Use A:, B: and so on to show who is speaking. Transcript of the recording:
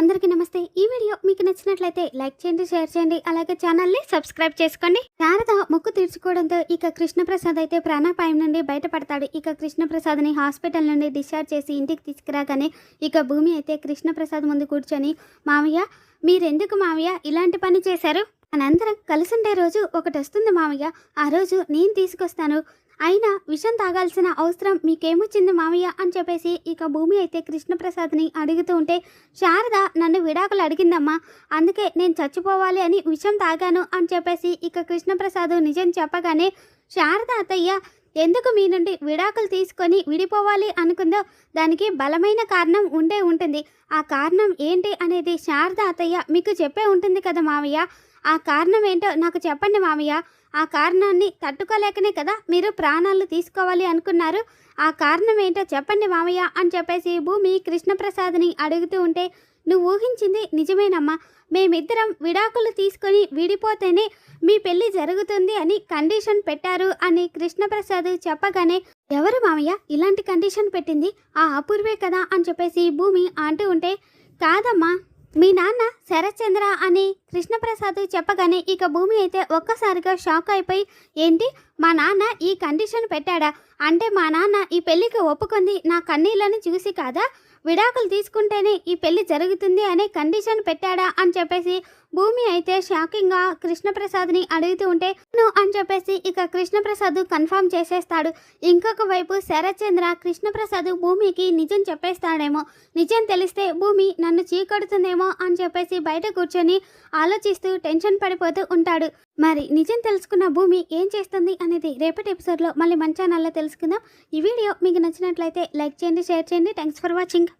A: అందరికీ నమస్తే. ఈ వీడియో మీకు నచ్చినట్లయితే లైక్ చేయండి షేర్ చేయండి అలాగే ఛానల్ని సబ్స్క్రైబ్ చేసుకోండి. శారద మొక్కు తీర్చుకోవడంతో ఇక కృష్ణప్రసాద్ అయితే ప్రాణాపాయం నుండి బయటపడతాడు. ఇక కృష్ణప్రసాద్ని హాస్పిటల్ నుండి డిశ్చార్జ్ చేసి ఇంటికి తీసుకురాగానే ఇక భూమి అయితే కృష్ణప్రసాద్ ముందు కూర్చొని మామయ్య మీరెందుకు మామయ్య ఇలాంటి పని చేశారు? మనందరం కలిసుండే రోజు ఒకటి వస్తుంది మామయ్య. ఆ రోజు నేను తీసుకొస్తాను. అయినా విషం తాగాల్సిన అవసరం మీకేమొచ్చింది మామయ్య? అని చెప్పేసి ఇక భూమి అయితే కృష్ణప్రసాద్ని అడుగుతూ ఉంటే శారద నన్ను విడాకులు అడిగిందమ్మా. అందుకే నేను చచ్చిపోవాలి అని విషం తాగాను అని చెప్పేసి ఇక కృష్ణప్రసాద్ నిజం చెప్పగానే శారద అత్తయ్య ఎందుకు మీ నుండి విడాకులు తీసుకొని విడిపోవాలి అనుకుందో దానికి బలమైన కారణం ఉండే ఉంటుంది. ఆ కారణం ఏంటి అనేది శారద అత్తయ్య మీకు చెప్పే ఉంటుంది కదా మామయ్య ఆ కారణం ఏంటో నాకు చెప్పండి మామయ్య ఆ కారణాన్ని తట్టుకోలేకనే కదా మీరు ప్రాణాలు తీసుకోవాలి అనుకున్నారు. ఆ కారణం ఏంటో చెప్పండి మామయ్య అని చెప్పేసి భూమి కృష్ణప్రసాద్ని అడుగుతూ ఉంటే నువ్వు ఊహించింది నిజమేనమ్మా. మేమిద్దరం విడాకులు తీసుకొని విడిపోతేనే మీ పెళ్ళి జరుగుతుంది అని కండిషన్ పెట్టారు అని కృష్ణప్రసాద్ చెప్పగానే ఎవరు మామయ్య ఇలాంటి కండిషన్ పెట్టింది? ఆ అపూర్వే కదా అని చెప్పేసి భూమి అంటూ ఉంటే కాదమ్మా మీ నాన్న శరత్చంద్ర అని కృష్ణప్రసాద్ చెప్పగానే ఇక భూమి అయితే ఒక్కసారిగా షాక్ అయిపోయి ఏంటి? మా నాన్న ఈ కండిషన్ పెట్టాడా? అంటే మా నాన్న ఈ పెళ్ళికి ఒప్పుకుంది నా కన్నీళ్ళను చూసి కాదా? విడాకులు తీసుకుంటేనే ఈ పెళ్ళి జరుగుతుంది అనే కండిషన్ పెట్టాడా? అని చెప్పేసి భూమి అయితే షాకింగ్గా కృష్ణప్రసాద్ని అడుగుతూ ఉంటే "అవును" అని చెప్పేసి ఇక కృష్ణప్రసాద్ కన్ఫర్మ్ చేసేస్తాడు. ఇంకొక వైపు శరత్చంద్ర కృష్ణప్రసాద్ భూమికి నిజం చెప్పేస్తాడేమో. నిజం తెలిస్తే భూమి నన్ను చీకొడుతుందేమో అని చెప్పేసి బయట కూర్చొని ఆలోచిస్తూ టెన్షన్ పడిపోతూ ఉంటాడు. మరి నిజం తెలుసుకున్న భూమి ఏం చేస్తుంది అనేది రేపటి ఎపిసోడ్లో మళ్ళీ మన ఛానల్లో తెలుసుకుందాం. ఈ వీడియో మీకు నచ్చినట్లయితే లైక్ చేయండి షేర్ చేయండి. Thanks for watching